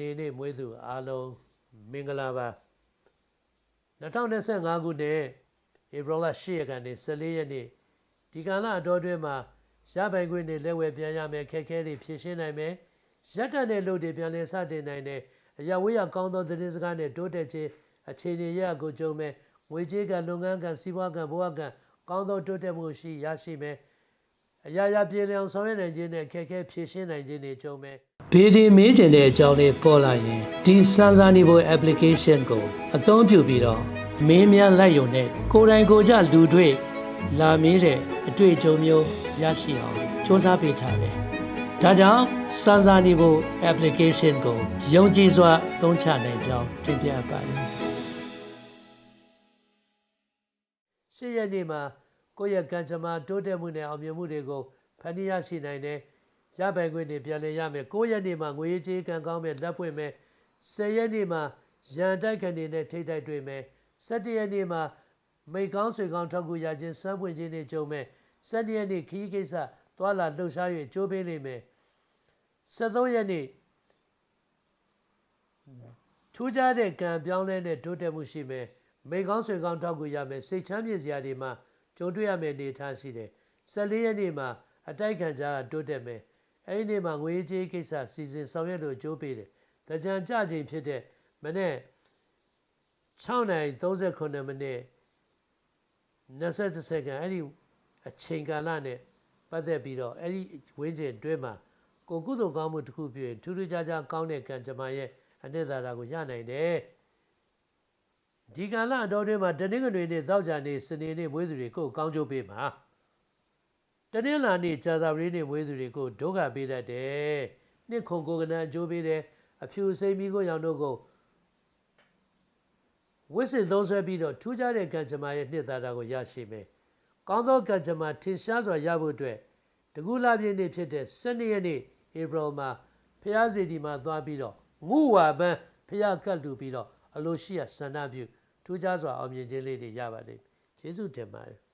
နေနေ့မွေးသူအားလုံးမင်္ဂလာပါ2025ခုနှစ်ဧပြီလ10ရက်ကနေ14ရက်နေ့ဒီကာလအတော်အတွင်းမှာရပိုင်ခွင့်တွေလက်ဝယ်ပြန်ရမယ်ခက်ခဲတွေဖြည့်ရှင်းနိုင်မယ်ရက်တန်တဲ့လို့တွေပြန်လည်စတင်နိုင်တဲ့အရာဝေးရကောင်းသောသတင်းစကားနဲ့တိုးတက်ခြင်းအခြေအနေရကိုကြုံမယ်ငွေကြေးကလုပ်ငန်းကစီးပွားကဘဝကကောင်းသောတိုးတက်မှုရှိရရှိမယ် အရာရာပြေလည်အောင်ဆောင်ရွက်နိုင်ခြင်းနဲ့ခက်ခဲဖြည့်ရှင်းနိုင်ခြင်းတွေကြုံမယ်ဘေးဒီမေးကျင်တဲ့အကြောင်းလေးပေါ်လာရင်ဒီစမ်းစာနေဖို့ application ကိုအသုံးပြုပြီးတော့မင်းများလိုက်ရုံနဲ့ကိုယ်တိုင်ကိုယ်ကြလူတွေ့လာမေးတဲ့အတွေ့အကြုံမျိုးရရှိအောင်စ조사ပေးထားတယ်။ဒါကြောင့်စမ်းစာနေဖို့ application ကိုယုံကြည်စွာသုံးချနိုင်ကြောင်းတင်ပြပါတယ်။ရှေ့ရက်နေ့မှာ ကိုယ့်ရဲ့ကံကြမ္မာတိုးတက်မှုနဲ့အောင်မြင်မှုတွေကိုဖန်တီးရရှိနိုင်တယ်။ရပိုင်ခွင့်တွေပြန်လည်ရမယ်။9ရက်နေ့မှာငွေရေးကြေးကံကောင်းမယ်လက်ပွင့်မယ်။10ရက်နေ့မှာရန်တိုက်ခံတွေနဲ့ထိတ်တိုက်တွေ့မယ်။17ရက်နေ့မှာမိတ်ကောင်းဆွေကောင်းထောက်ကူရခြင်းစမ်းပွင့်ခြင်းတွေကြုံမယ်။17ရက်နေ့ခီးကိစ္စသွာလာလှုပ်ရှား၍ကြိုးပေးလိမ့်မယ်။73ရက်နေ့ထူးခြားတဲ့ကံပြောင်းလဲတဲ့တိုးတက်မှုရှိမယ်။မိတ်ကောင်းဆွေကောင်းထောက်ကူရမယ်။စိတ်ချမ်းမြေ့စရာတွေမှာ ကြုံတွေ့ရမယ့်အနေအထားရှိတယ်။14ရက်နေ့မှာအတိုက်ခံကြတိုးတက်မယ်။အဲဒီနေ့မှာငွေကြေးကိစ္စစီစဉ်ဆောင်ရွက်လို့ကြိုးပေးတယ်။တကြံကြချိန်ဖြစ်တဲ့မနေ့6:39မိနစ်20စက္ကန့်အဲ့ဒီအချိန်ကာလနဲ့ပတ်သက်ပြီးတော့အဲ့ဒီဝင်းကျင်တွဲမှာကိုကုသိုလ်ကောင်းမှုတစ်ခုပြည့်ထူးထူးခြားခြားကောင်းတဲ့ကံကြမ္မာရဲ့အနှစ်သာရကိုရနိုင်တယ် ဒီကာလအတော်တွင်းမှာတနင်္ဂနွေနေ့သောကြာနေ့စနေနေ့မွေးသူတွေကိုကောင်းကျိုးပေးမှာတနင်္လာနေ့ကြာသပတေးနေ့မွေးသူတွေကိုဒုက္ခပေးတတ်တယ်နှစ်ခုကိုကနအကျိုးပေးတယ်အဖြူစိမ့်ပြီးကိုရောင်တို့ကိုဝစ်စစ်သုံးဆွဲပြီးတော့ထူးခြားတဲ့ကံကြမ္မာရဲ့နှစ်သာရကိုရရှိမယ်။ကောင်းသောကံကြမ္မာထင်ရှားစွာရဖို့အတွက်တကူလာပြည့်နေ့ဖြစ်တဲ့12ရက်နေ့ဧပြီမှာဖျားစီဒီမှာသွားပြီးတော့ငုဝါပန်းဖျားကတ်လူပြီးတော့အလိုရှိရဆန္ဒပြု ထူးခြားစွာအောင်မြင်ခြင်းလေးတွေရပါလိမ့်မယ်။ကျေးဇူးတင်ပါတယ်။